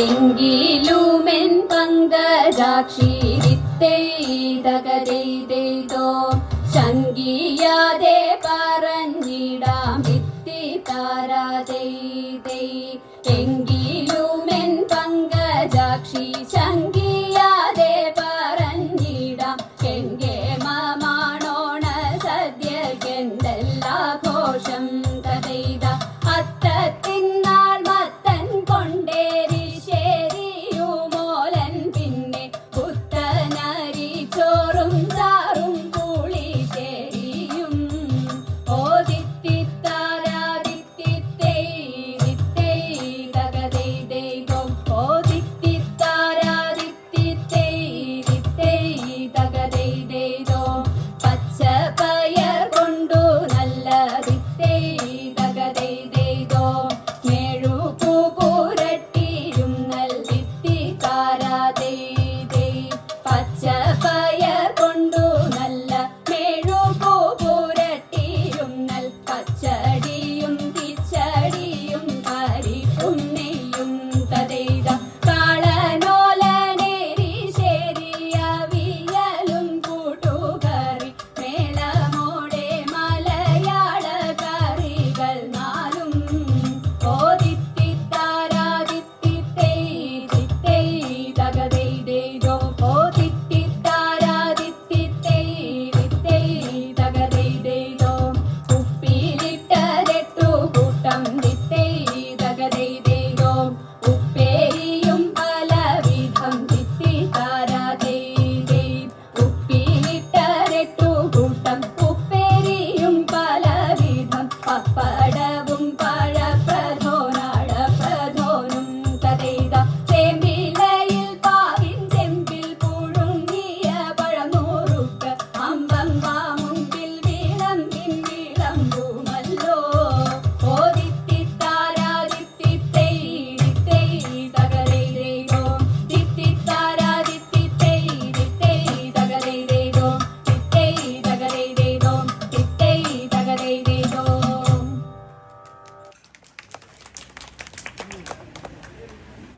എങ്കിലുമെൻ പങ്കജാക്ഷി വിത്തെയ്തകതെയ്തെയ്തോ ശങ്കിയാതെ പറഞ്ഞിടാം വിത്തി താരാതെയ്തെയ് എങ്കിലും